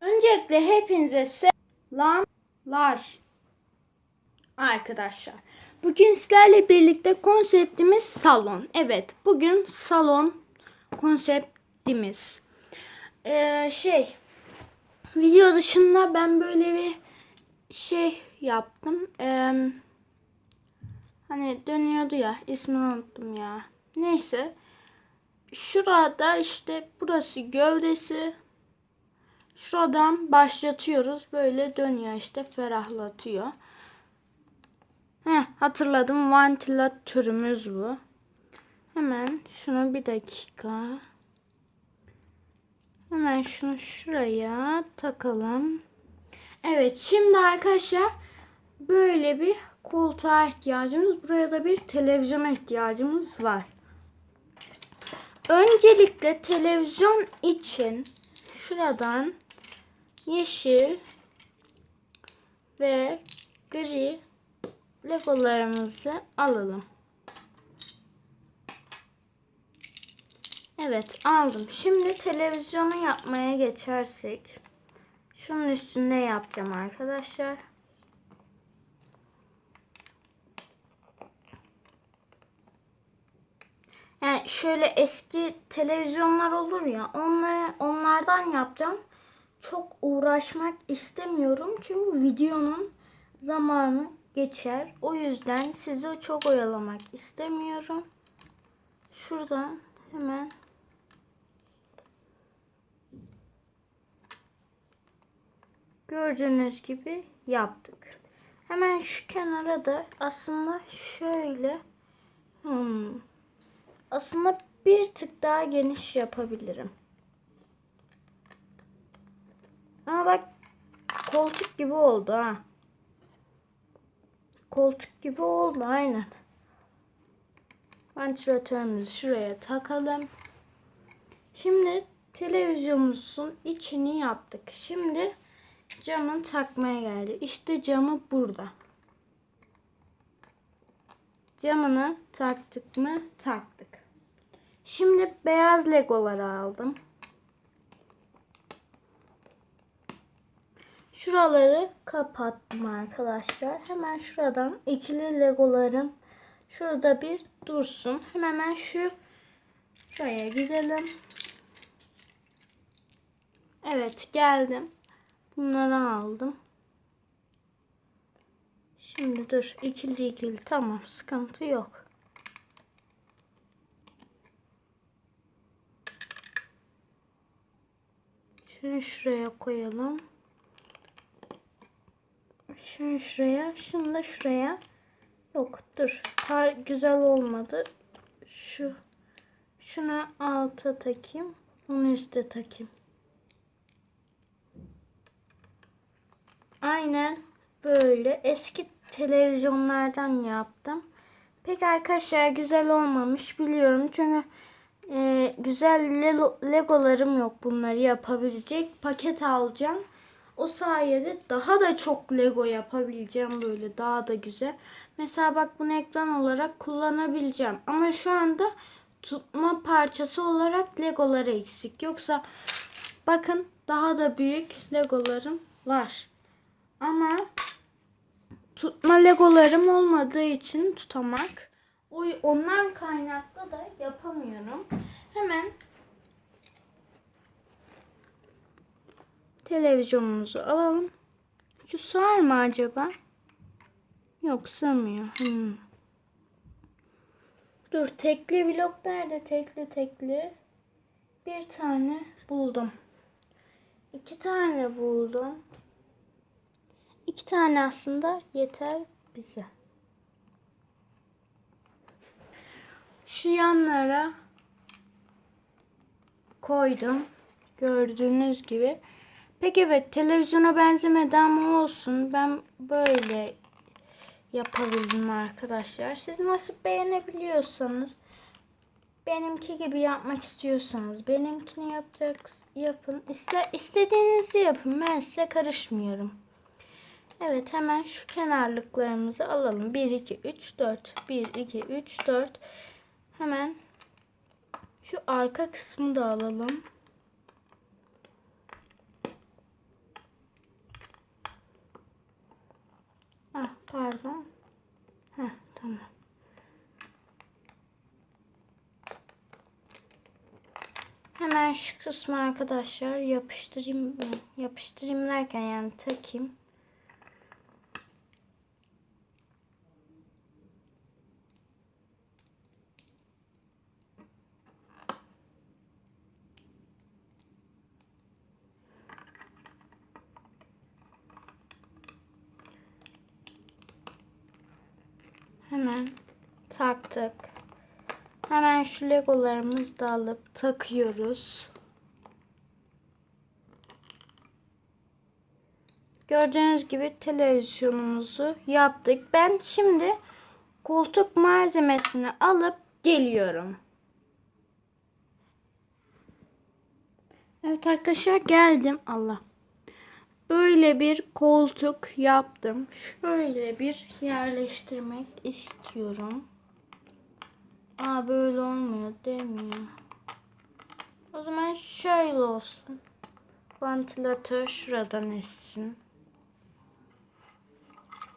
Öncelikle hepinize selamlar arkadaşlar. Bugün sizlerle birlikte konseptimiz salon. Evet, bugün salon konseptimiz. Ee, şey, video dışında ben böyle bir şey yaptım. Ee, hani dönüyordu ya, ismini unuttum ya. Neyse. Şurada işte burası gövdesi, Şuradan başlatıyoruz. Böyle dönüyor işte ferahlatıyor. Heh, hatırladım. Vantilatörümüz bu. Hemen şunu bir dakika. Hemen şunu şuraya takalım. Evet şimdi arkadaşlar böyle bir koltuğa ihtiyacımız. Buraya da bir televizyona ihtiyacımız var. Öncelikle televizyon için şuradan yeşil ve gri legolarımızı alalım. Evet aldım. Şimdi televizyonu yapmaya geçersek. Şunun üstünde yapacağım arkadaşlar. Yani şöyle eski televizyonlar olur ya onları onlardan yapacağım çok uğraşmak istemiyorum. Çünkü videonun zamanı geçer. O yüzden sizi çok oyalamak istemiyorum. Şuradan hemen gördüğünüz gibi yaptık. Hemen şu kenara da aslında şöyle hmm, aslında bir tık daha geniş yapabilirim. Ama bak koltuk gibi oldu ha. Koltuk gibi oldu aynen. Vantilatörümüzü şuraya takalım. Şimdi televizyonumuzun içini yaptık. Şimdi camın takmaya geldi. İşte camı burada. Camını taktık mı? Taktık. Şimdi beyaz legoları aldım. Şuraları kapattım arkadaşlar. Hemen şuradan ikili legolarım şurada bir dursun. Hemen şu şuraya gidelim. Evet geldim. Bunları aldım. Şimdi dur ikili ikili tamam sıkıntı yok. Şunu şuraya koyalım. Şunu şuraya, şunu da şuraya. Yok dur. Tar güzel olmadı. Şu şunu alta takayım. Onu üstte takayım. Aynen böyle eski televizyonlardan yaptım. Pek arkadaşlar güzel olmamış biliyorum. Çünkü e, güzel legolarım yok bunları yapabilecek. Paket alacağım. O sayede daha da çok Lego yapabileceğim böyle daha da güzel. Mesela bak bunu ekran olarak kullanabileceğim. Ama şu anda tutma parçası olarak Legoları eksik. Yoksa bakın daha da büyük Legolarım var. Ama tutma Legolarım olmadığı için tutamak. Ondan kaynaklı da yapamıyorum. Hemen televizyonumuzu alalım. Şu sığar mı acaba? Yok sığmıyor. Hmm. Dur tekli blok nerede? Tekli tekli. Bir tane buldum. İki tane buldum. İki tane aslında yeter bize. Şu yanlara koydum. Gördüğünüz gibi. Peki evet televizyona benzemedi ama olsun. Ben böyle yapabildim arkadaşlar. Siz nasıl beğenebiliyorsanız benimki gibi yapmak istiyorsanız benimkini yapacak yapın. İste, istediğinizi yapın. Ben size karışmıyorum. Evet hemen şu kenarlıklarımızı alalım. 1 2 3 4 1 2 3 4 Hemen şu arka kısmı da alalım. Pardon. Heh, tamam. Hemen şu kısmı arkadaşlar yapıştırayım. Yapıştırayım derken yani takayım. Hemen taktık. Hemen şu legolarımızı da alıp takıyoruz. Gördüğünüz gibi televizyonumuzu yaptık. Ben şimdi koltuk malzemesini alıp geliyorum. Evet arkadaşlar geldim. Allah. Böyle bir koltuk yaptım. Şöyle bir yerleştirmek istiyorum. Aa böyle olmuyor ya? O zaman şöyle olsun. Vantilatör şuradan essin.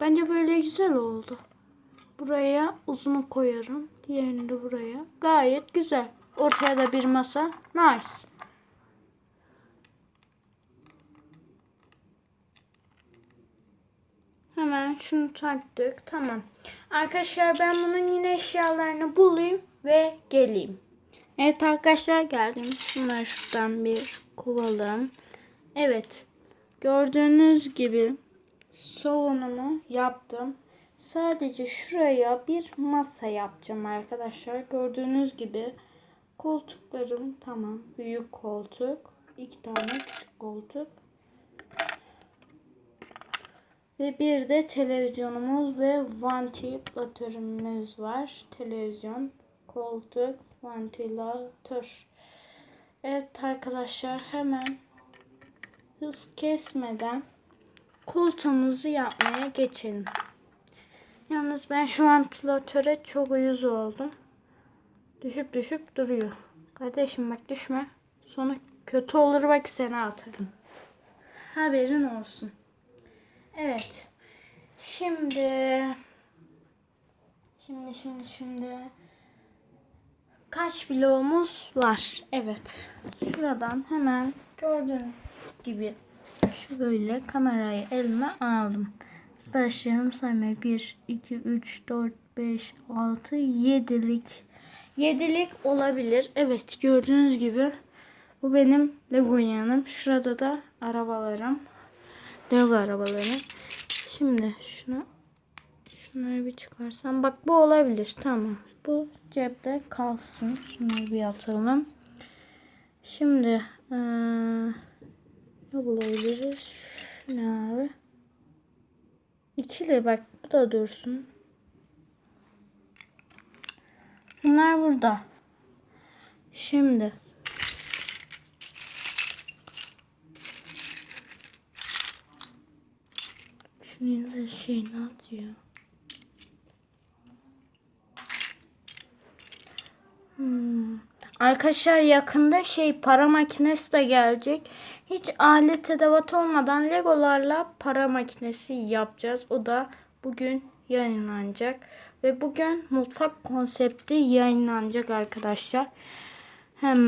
Bence böyle güzel oldu. Buraya uzunu koyarım. Diğerini de buraya. Gayet güzel. Ortaya da bir masa. Nice. Hemen şunu taktık. Tamam. Arkadaşlar ben bunun yine eşyalarını bulayım ve geleyim. Evet arkadaşlar geldim. Şunları şuradan bir kovalım. Evet. Gördüğünüz gibi salonumu yaptım. Sadece şuraya bir masa yapacağım arkadaşlar. Gördüğünüz gibi koltuklarım tamam. Büyük koltuk. iki tane küçük koltuk. Ve bir de televizyonumuz ve vantilatörümüz var. Televizyon, koltuk, vantilatör. Evet arkadaşlar hemen hız kesmeden koltuğumuzu yapmaya geçelim. Yalnız ben şu vantilatöre çok uyuz oldum. Düşüp düşüp duruyor. Kardeşim bak düşme. Sonra kötü olur bak seni atarım. Haberin olsun. Evet. Şimdi şimdi şimdi şimdi kaç bloğumuz var? Evet. Şuradan hemen gördüğünüz gibi şöyle kamerayı elime aldım. Başlayalım saymaya. 1, 2, 3, 4, 5, 6, 7'lik. 7'lik olabilir. Evet gördüğünüz gibi bu benim Lego yanım. Şurada da arabalarım. Lego arabaları. Şimdi şunu şunları bir çıkarsam bak bu olabilir. Tamam. Bu cepte kalsın. Şunları bir atalım. Şimdi ee, ne bulabiliriz? Şu ne abi? İkili bak bu da dursun. Bunlar burada. Şimdi Şunun da şeyini at ya. Hmm. Arkadaşlar yakında şey para makinesi de gelecek. Hiç alet edevat olmadan legolarla para makinesi yapacağız. O da bugün yayınlanacak. Ve bugün mutfak konsepti yayınlanacak arkadaşlar. Hem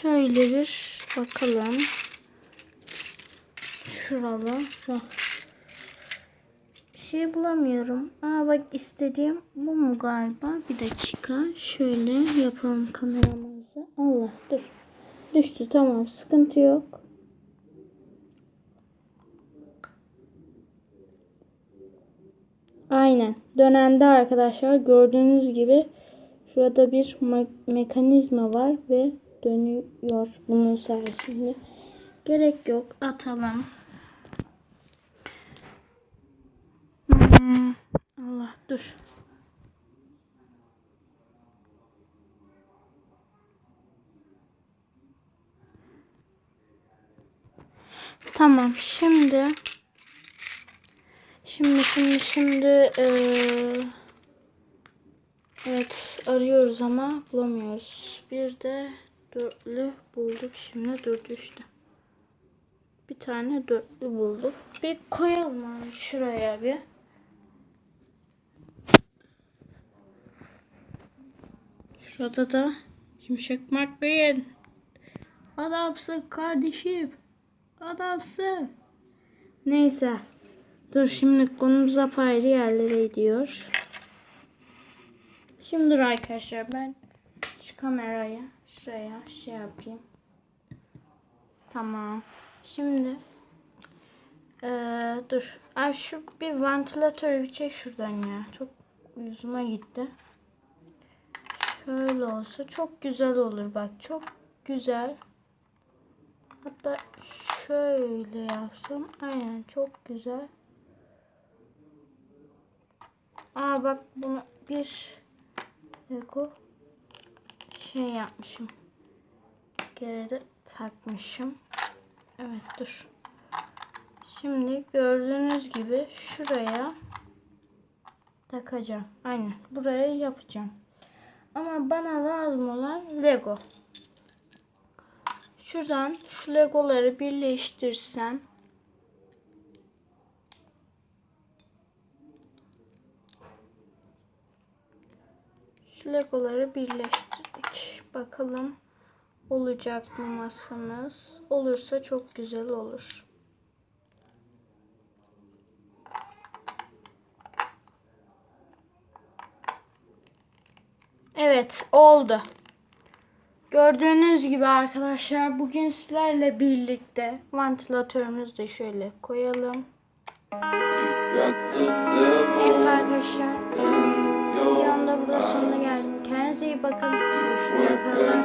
şöyle bir bakalım şuralı. Bak. Şey bulamıyorum. Aa bak istediğim bu mu galiba? Bir dakika. Şöyle yapalım kameramızı. Allah dur. Düştü tamam sıkıntı yok. Aynen. Dönende arkadaşlar gördüğünüz gibi şurada bir me mekanizma var ve dönüyor bunun sayesinde. Gerek yok. Atalım. Hmm, Allah dur. Tamam şimdi şimdi şimdi şimdi ee, evet arıyoruz ama bulamıyoruz. Bir de dörtlü bulduk şimdi dur düştü. Bir tane dörtlü bulduk. Bir koyalım şuraya bir. Şurada da Şimşek McQueen. Adamsın kardeşim. Adamsın. Neyse. Dur şimdi konumuz apayrı yerlere gidiyor. Şimdi dur arkadaşlar ben şu kameraya şuraya şey yapayım. Tamam. Şimdi eee, dur. Ay şu bir ventilatörü bir çek şuradan ya. Çok yüzüme gitti. Şöyle olsa çok güzel olur bak. Çok güzel. Hatta şöyle yapsam aynen çok güzel. Aa bak bunu bir Lego şey yapmışım. Geride takmışım. Evet dur. Şimdi gördüğünüz gibi şuraya takacağım. Aynen buraya yapacağım. Ama bana lazım olan Lego. Şuradan şu Legoları birleştirsem Şu legoları birleştirdik. Bakalım olacak mı masamız? Olursa çok güzel olur. Evet oldu. Gördüğünüz gibi arkadaşlar bugün sizlerle birlikte vantilatörümüzü de şöyle koyalım. Evet arkadaşlar. Videonun da burada sonuna geldim. Kendinize iyi bakın. Hoşçakalın.